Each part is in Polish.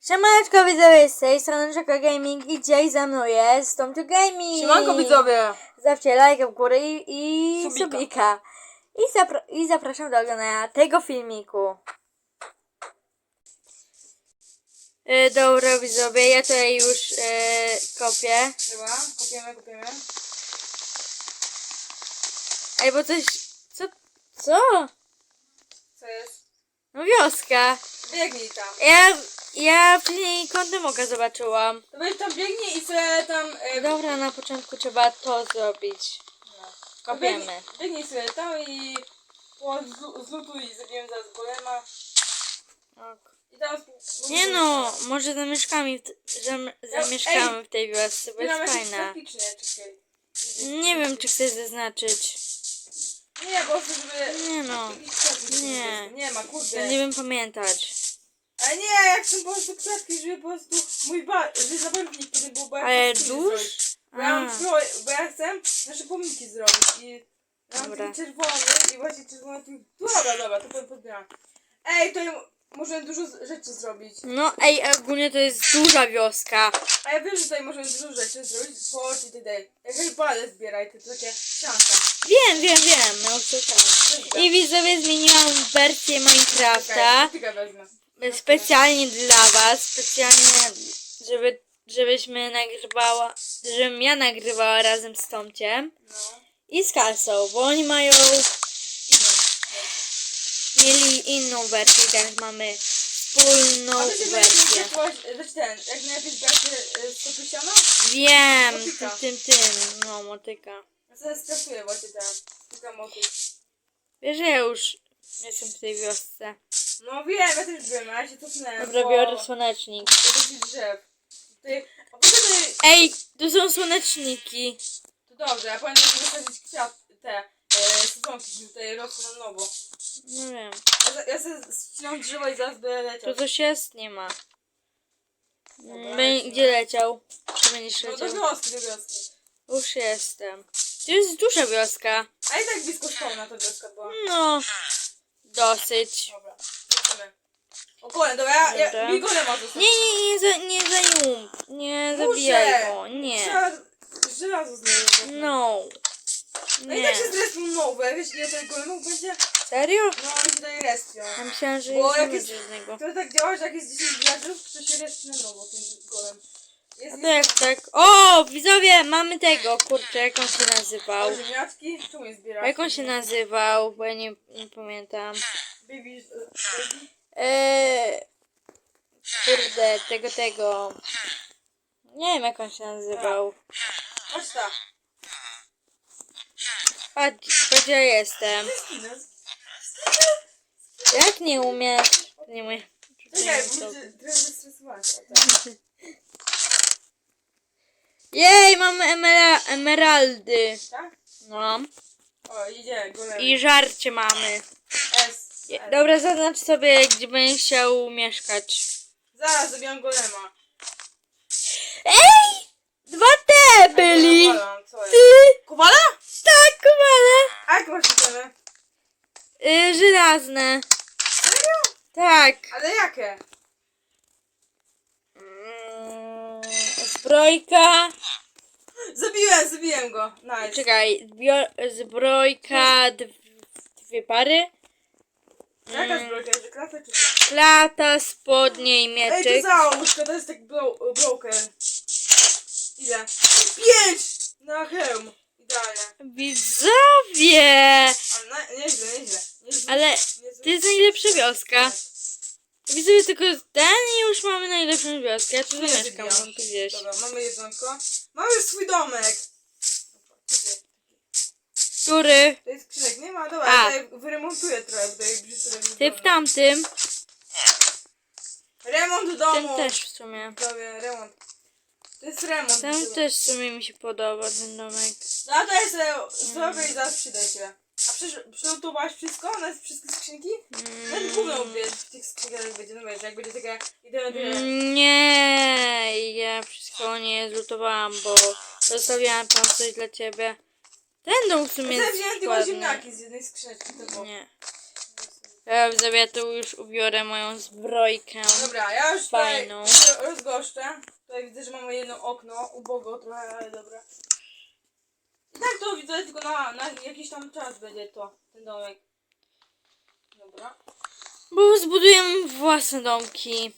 Siemaneczko widzowie, z tej strony Czeko Gaming i dzisiaj ze mną jest Tomciu Gaming. Siemanko widzowie! Zawsze lajka w górę i, i Subika. subika. I, zapra- I zapraszam do oglądania tego filmiku. E, dobra widzowie, ja tutaj już e, kopię. Dobra, kopiemy, kopiemy. Ej, bo coś... Co? Co? Co jest? No wioska. Biegnij tam. Ja, ja wcześniej kątem oka zobaczyłam. To weź tam biegnij i sobie tam... E, Dobra, na początku trzeba to zrobić. no. Kopiemy. Biegnij, biegnij sobie tam i po zlu- zlutuj, zrobiłem zaraz golema. Ok. I tam... Nie no, może zamieszkamy w, t- zam, zamieszkamy w tej wiosce, bo jest fajna. nie? Czekaj. Nie wiem, czy chcesz zaznaczyć. Nie, prostu żeby... Nie no, Nie. Nie ma, kurde. nie wiem pamiętać. Ale nie, jak są po prostu kwiatki, żeby po prostu mój ba... żeby to nie było bardzo Ale fajnie dusz? zrobić. Bo ja, mam A. pro, bo ja chcę nasze pomniki zrobić i ja mam Dobra. taki czerwony i właśnie czerwony tu... Dobra, dobra, to powiem podbieram. Ej, to ja- możemy dużo z- rzeczy zrobić. No ej, ogólnie to jest duża wioska. A ja wiem, że tutaj możemy dużo rzeczy zrobić. Chodź i tutaj. Jak palę zbieraj, to takie sianka. Wiem, wiem, wiem, no to tak. I widzowie zmieniłam wersję Minecrafta. Tyka wezmę. Specjalnie dla was, specjalnie, żeby, żebyśmy nagrywała, żebym ja nagrywała razem z Tomciem. No. I z Kasą, bo oni mają mieli inną wersję, teraz mamy wspólną wersję. znaczy ten, jak najlepiej zbierać e, stopy siana? Wiem, Motyka. tym, tym, tym, no motyka. Ja sobie stresuję właśnie teraz. Tyka motyk. Wiesz, że ja już jestem w tej wiosce. No wiem, ja też wiem, ale ja się cofnęłem. Dobra, bo- biorę słonecznik. Do takich drzew. Ty, a potem ty, Ej, tu są słoneczniki. to dobrze, ja pamiętam, że wysadzić kwiat, te e, sezonki, żeby tutaj rosły na nowo. No wiem. Ja, ja sobie ścinam drzewo i zaraz będę leciał. Tu coś jest? Nie ma. Dobra, Będzie leciał. Czy będziesz No do leciał? wioski, do wioski. Już jestem. To jest duża wioska. A i tak blisko szkoły ta wioska była. No, dosyć. Dobra, dobra, ja, ja, Dobra. mi golema został. Nie, nie, nie, za, nie zajum. Nie zabijaj go. Nie. Trzeba żelazo znaleźć. No. No i tak Nie. się zrespią wiesz ile tych golemów będzie? Serio? No oni się tutaj respią. Ja myślałam, że Bo jest jak jest- będzie z niego. To tak działa, że jak jest 10 graczów, to się respie na nowo ten golem. Jest, A to jak tak? O, widzowie, mamy tego. Kurczę, jak on się nazywał? Ziemniaczki? Czemu je zbierasz? Jak on się nazywał? Bo ja nie, nie pamiętam. Baby, baby? Eee, kurde, tego, tego. Nie wiem, jak on się nazywał. Chodź. Chodź, chodź, ja jestem. Jak nie umiesz? Nie Czekaj, bo trochę zestresować. O, tak. Jej, mamy emera emeraldy. tak? No. O, idzie, golem. I żarcie mamy. S. Je-. Dobra, zaznacz sobie, gdzie będziesz chciał mieszkać. Zaraz zabijam golema. Ej! Dwa te byli! Kowala, co jest? Ty! Kowala? Tak, kowale! A jak masz itemy? Y, żelazne. Serio? Tak. Ale jakie? Mm, zbrojka. Zabiłem, zabiłem go. Nice. Czekaj, zbrojka, dw- dwie pary. Jaka Mm, zbrojka? Jest klasa czy co? Klata, spodnie i Ej, to mieczyk. załóż, to jest tak bro broken. Ile? Pięć! Na hełm. Idealnie. Widzowie! Ale na, nieźle, nieźle. nieźle. Ale Niezły- to jest najlepsza wioska. Widzowie, tylko ten i już mamy najlepszą wioskę. Ja tu zamieszkam, mam tu gdzieś. Dobra, mamy jedzonko. Mamy już swój domek. Który? To jest skrzynek, nie ma? Dobra, A. tutaj wyremontuję trochę, bo tutaj brzydko Ty w tamtym. Remont Ten domu. też w sumie. Dobra, remont. To jest remont. Ten też w sumie mi się podoba, ten domek. No to jest e, zrobię i zaraz przyda się. A przecież przygotowałaś wszystko? Na wszystkie skrzynki? Nawet gówno wiesz, w tych skrzynkach będzie, no wiesz, jak będzie taka idealna Mm, Nie, ja wszystko nie zlutowałam, bo zostawiałam tam coś dla ciebie. Dom w sumie Ja wziąłem tylko ładny. ziemniaki z jednej skrzyneczki, to było. Nie. Ja sobie tu już ubiorę moją zbrojkę. Dobra, ja już tutaj Fajną. rozgoszczę. Tutaj widzę, że mamy jedno okno, ubogo trochę, ale dobra. I tak to widzę, tylko na, na jakiś tam czas będzie to, ten domek. Dobra. Bo zbudujemy własne domki.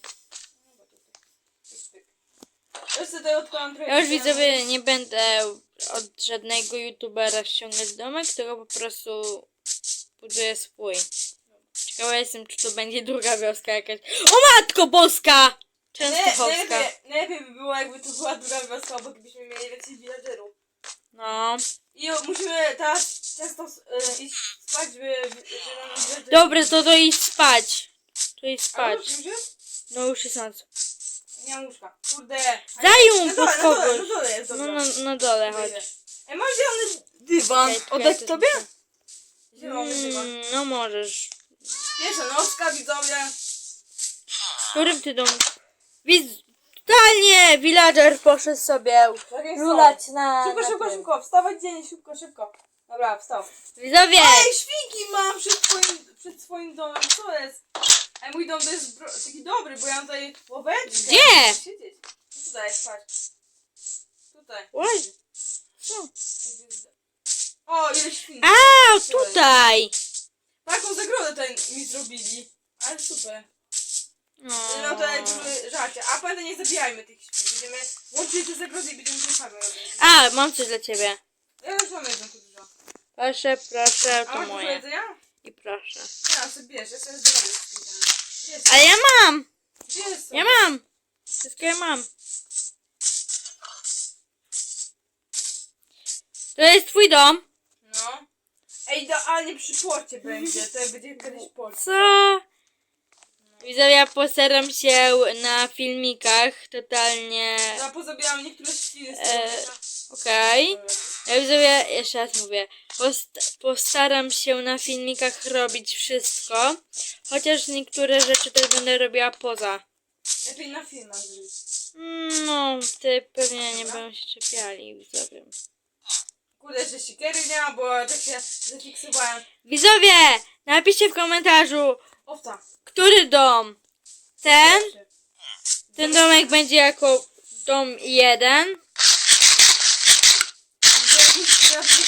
Ja sobie tutaj odkładam trochę. Ja już ziemi. widzowie nie będę od żadnego youtubera ściągać domek, tylko po prostu buduję swój. Ciekawa jestem, czy to będzie druga wioska jakaś. O matko boska! Częstochowska. najlepiej, najlepiej by było, jakby to była druga wioska, bo byśmy mieli więcej villagerów. No. I musimy teraz często y, iść spać, by, by, villagery- Dobra, to to idź spać. To idź A spać. już, już jest? No już jest noc. Nie mam łóżka. Kurde. A nie, pod na dole, na dole, kogoś. na dole jest, No dobra. na, na dole chodź. Ej, mam zielony dywan. Czekaj, Oddać czekaj, tobie? Zielony dywan. Mm, no możesz. Pierwsza nocka, widzowie. Którym ty dom... Widz... Totalnie! Villager poszedł sobie Tak lulać na... Szybko, na szybko, tym. szybko. Wstawać dzień, szybko, szybko. Dobra, wstał. Widzowie! Ej, świnki mam przed swoim, przed swoim domem. Co jest? Ej, mój dom to jest bro- taki dobry, bo ja mam tutaj łoweczkę. Gdzie? Siedzieć. No Tutaj, patrz. Tutaj. Oj. Co? O, ile świnki. A, tutaj! Taką zagrodę tutaj mi zrobili. Ale super. No. No to jak były żarcie. A pamiętaj, nie zabijajmy tych świn. Będziemy łączyć te zagrody i będziemy tym samym robić. A, mam coś dla ciebie. Ja już mam jedną tu dużo. Proszę, proszę, A to masz dużo moje. jedzenia? I proszę. Ja sobie bierz, ja sobie zrobię. Ale ja mam! Ja mam! Wszystko ja mam. To jest twój dom. No. Ej, idealnie przy porcie będzie. To będzie kiedyś port. Co? Widzowie, ja postaram się na filmikach totalnie... Ja pozabierałam niektóre świny z E, Okej. Ja widzowie, jeszcze raz mówię, post postaram się na filmikach robić wszystko, chociaż niektóre rzeczy też będę robiła poza. Lepiej na filmach zrobić. No, ty pewnie nie będą się czepiali, widzowie. Kurde, że sikiery nie ma, bo tak się zafiksowałem. Widzowie, napiszcie w komentarzu, Owca. który dom? Ten? Ten domek będzie jako dom jeden. Pierwszy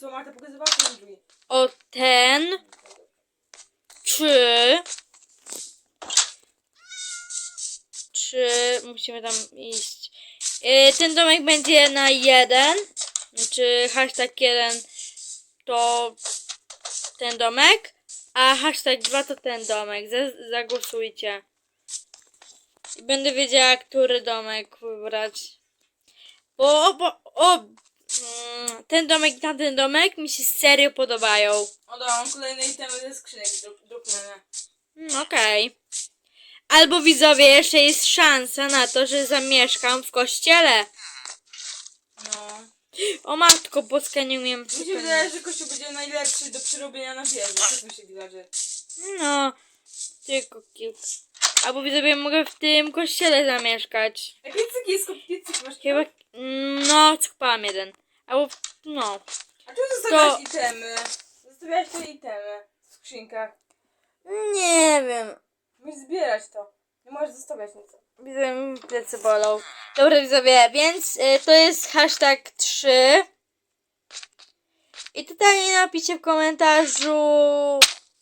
co Marta pokazywała, drugi. O ten. Czy... Czy musimy tam iść? Yy, ten domek będzie na jeden. Czy hashtag jeden to ten domek, a hashtag dwa to ten domek. Zagłosujcie. Będę wiedziała, który domek wybrać. Bo, bo o, ten domek i tamten domek mi się serio podobają. O dobra, mam kolejne itemy ze skrzynek drobne. Mm, Okej. Albo widzowie, jeszcze jest szansa na to, że zamieszkam w kościele. No. O matko, boska nie umiem. Mi się wydaje, że kościół będzie najlepszy do przerobienia na wieży. Co mi się wydaje? No, tylko kilka. Albo widzowie, mogę w tym kościele zamieszkać. Ej, piecyki, jest piecyki masz Chyba, no, skopałam jeden. Albo, no. A czemu zostawiałaś itemy? Zostawiałaś te itemy w skrzynkach. Nie wiem. Musisz zbierać to. Nie możesz zostawiać nic. Widzowie, mi plecy bolą. Dobra, widzowie, więc y, to jest hashtag 3. I tutaj napiszcie w komentarzu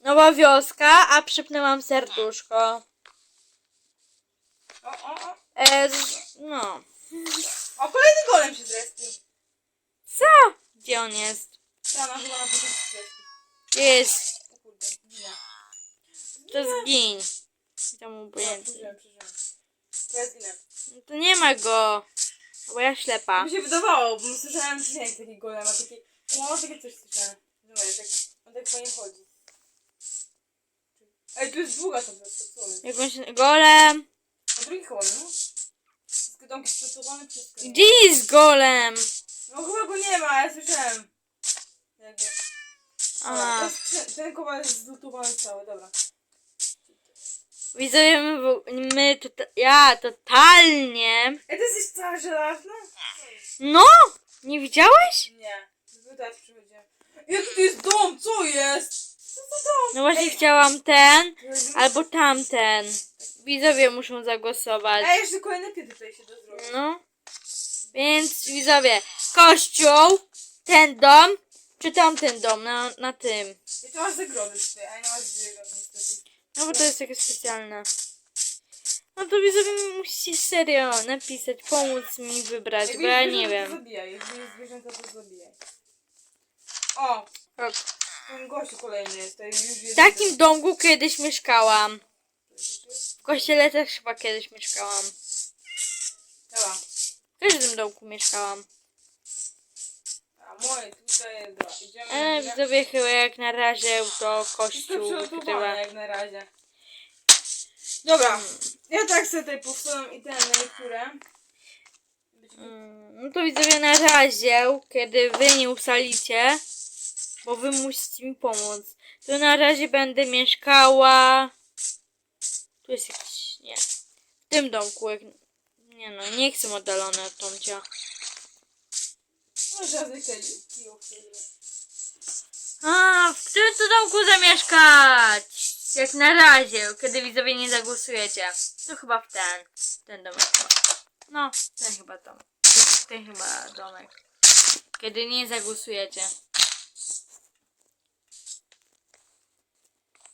nowa wioska, a przypnęłam serduszko. O, o, o. E, z, no. O, kolejny golem się zrespił. Co? Gdzie on jest? Chyba na początku zrespił. Gdzie jest? O kurde. To zgiń. Tam O, obojętnie. przeżyłem, przeżyłem. To ja zginę. No to nie ma go. Bo ja ślepa. Mi się wydawało, bo słyszałem dźwięk taki golema, taki... O, takie coś słyszałem. No jak on tak fajnie chodzi. Ej, tu jest długa ta wioska, co jest? Jak on się... Golem. A drugi golem, no? Wszystkie domki przygotowane przez... Gdzie jest golem? No chyba go nie ma, ja słyszałem. Jakby. A. To jest- Ten kowal jest zlutowany cały, dobra. Widzowie, my, my to, ja totalnie. Ej, ty jesteś cała żelazna? No! Nie widziałeś? Nie. Teraz przychodziłem. Jaki tu jest dom? Co jest? No właśnie chciałam ten Albo... tamten. Widzowie muszą zagłosować. A jeszcze kolejne kiedy tutaj się to zrobi. No. Więc widzowie, kościół, ten dom, czy tamten dom na, na tym. Jeszcze masz zagrody tutaj, a nie masz zagrody niestety. No bo to jest takie specjalne. No to widzowie musicie serio napisać, pomóc mi wybrać, bo ja nie zwierzęta, to wiem. Zabijaj. Widzisz zwierzęta, to zabijaj. O, Tak. Gościu kolejny jest. To już W jest takim domku kiedyś mieszkałam. W kościele też chyba kiedyś mieszkałam. Dobra. W każdym domku mieszkałam. A moje tutaj jest. Dobra, idziemy. Ale widzowie chyba jak na razie to Wszystko kościół przygotowane wykrywa. jak na razie. Dobra, ja tak sobie tutaj powstawiam i niektóre. Mm, No to widzowie na razie, kiedy wy nie usalicie, bo wy musicie mi pomóc, to na razie będę mieszkała. Tu jest jakiś. Nie. W tym domku. Jak... Nie no, nie chcę oddalone od Tomcia. No wtedy. A, w którym to domku zamieszkać? Jak na razie, kiedy widzowie nie zagłosujecie. To chyba w ten. Ten domek chyba. No, ten chyba dom. Ten chyba domek. Kiedy nie zagłosujecie.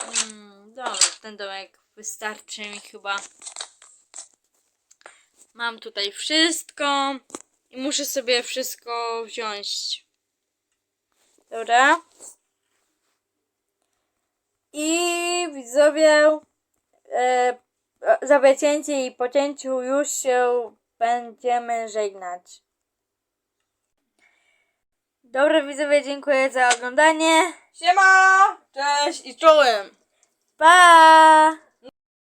Mm, dobra, ten domek wystarczy mi chyba. Mam tutaj wszystko. I muszę sobie wszystko wziąć. Dobra. I widzowie, e, za wycięcie i pocięciu już się będziemy żegnać. Dobra widzowie, dziękuję za oglądanie. Siema! Cześć i czołem! Pa!